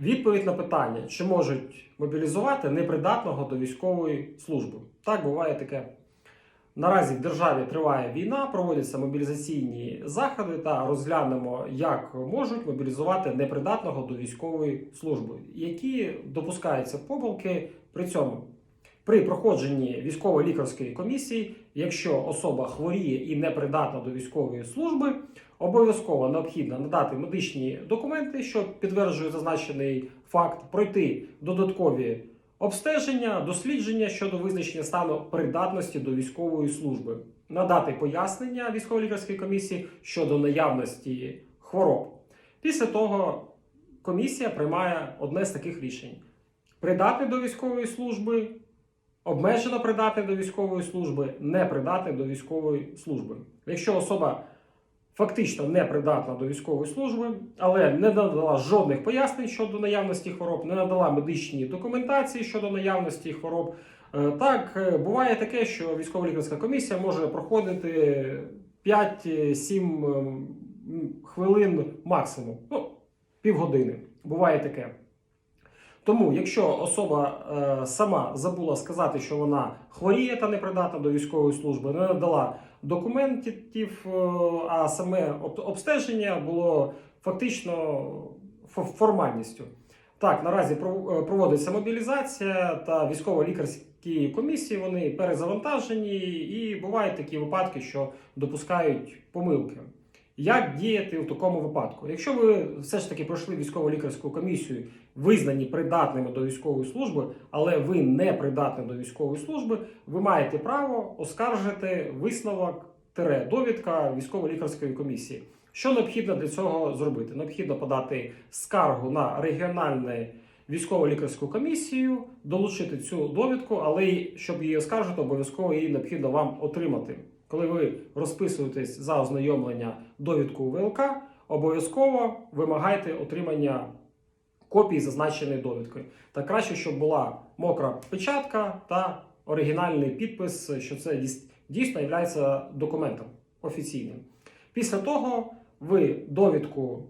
Відповідь на питання, чи можуть мобілізувати непридатного до військової служби. Так буває таке. Наразі в державі триває війна, проводяться мобілізаційні заходи та розглянемо, як можуть мобілізувати непридатного до військової служби, які допускаються помилки при цьому. При проходженні військово-лікарської комісії, якщо особа хворіє і непридатна до військової служби, обов'язково необхідно надати медичні документи, що підтверджують зазначений факт, пройти додаткові обстеження, дослідження щодо визначення стану придатності до військової служби, надати пояснення військово-лікарської комісії щодо наявності хвороб. Після того комісія приймає одне з таких рішень: придатний до військової служби. Обмежено придатний до військової служби, не придатний до військової служби. Якщо особа фактично не придатна до військової служби, але не надала жодних пояснень щодо наявності хвороб, не надала медичні документації щодо наявності хвороб. е, Так, е, буває таке, що військово-лікарська комісія може проходити 5-7 ем, хвилин максимум, ну, півгодини. Буває таке. Тому, якщо особа е, сама забула сказати, що вона хворіє та непридатна до військової служби, не надала документів, е, а саме обстеження було фактично формальністю. Так, наразі е, проводиться мобілізація та військово-лікарські комісії вони перезавантажені, і бувають такі випадки, що допускають помилки. Як діяти в такому випадку? Якщо ви все ж таки пройшли військово-лікарську комісію, визнані придатними до військової служби, але ви не придатні до військової служби, ви маєте право оскаржити висновок тире довідка військово-лікарської комісії. Що необхідно для цього зробити? Необхідно подати скаргу на регіональну військово-лікарську комісію, долучити цю довідку, але щоб її оскаржити, обов'язково її необхідно вам отримати. Коли ви розписуєтесь за ознайомлення довідку ВЛК, обов'язково вимагайте отримання копії зазначеної довідки. Та краще, щоб була мокра печатка та оригінальний підпис, що це дійсно є документом офіційним. Після того ви довідку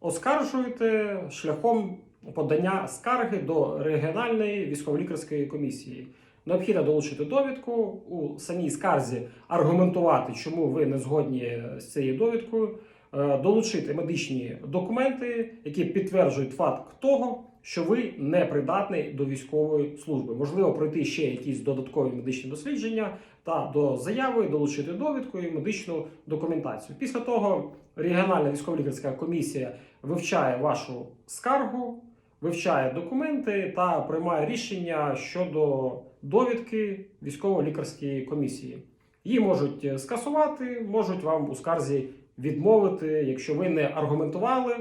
оскаржуєте шляхом подання скарги до регіональної військово-лікарської комісії. Необхідно долучити довідку у самій скарзі, аргументувати, чому ви не згодні з цією довідкою, е, долучити медичні документи, які підтверджують факт того, що ви не придатний до військової служби. Можливо, пройти ще якісь додаткові медичні дослідження та до заяви долучити довідку і медичну документацію. Після того регіональна військово-лікарська комісія вивчає вашу скаргу, вивчає документи та приймає рішення щодо довідки військово-лікарської комісії. Її можуть е, скасувати, можуть вам у скарзі відмовити, якщо ви не аргументували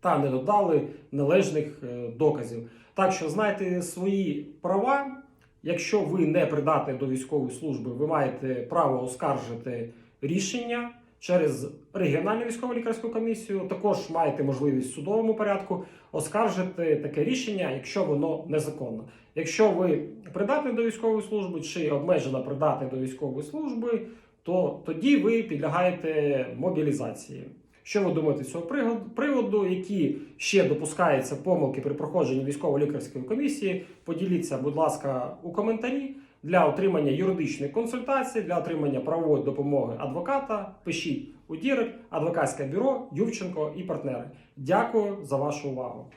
та не додали належних е, доказів. Так що знайте свої права. Якщо ви не придатний до військової служби, ви маєте право оскаржити рішення через регіональну військово-лікарську комісію. Також маєте можливість в судовому порядку оскаржити таке рішення, якщо воно незаконно. Якщо ви придатний до військової служби чи обмежено придатний до військової служби, то тоді ви підлягаєте мобілізації. Що ви думаєте з цього приводу? Які ще допускаються помилки при проходженні військово-лікарської комісії? Поділіться, будь ласка, у коментарі для отримання юридичної консультації, для отримання правової допомоги адвоката. Пишіть у Дірек, адвокатське бюро Ювченко і партнери. Дякую за вашу увагу.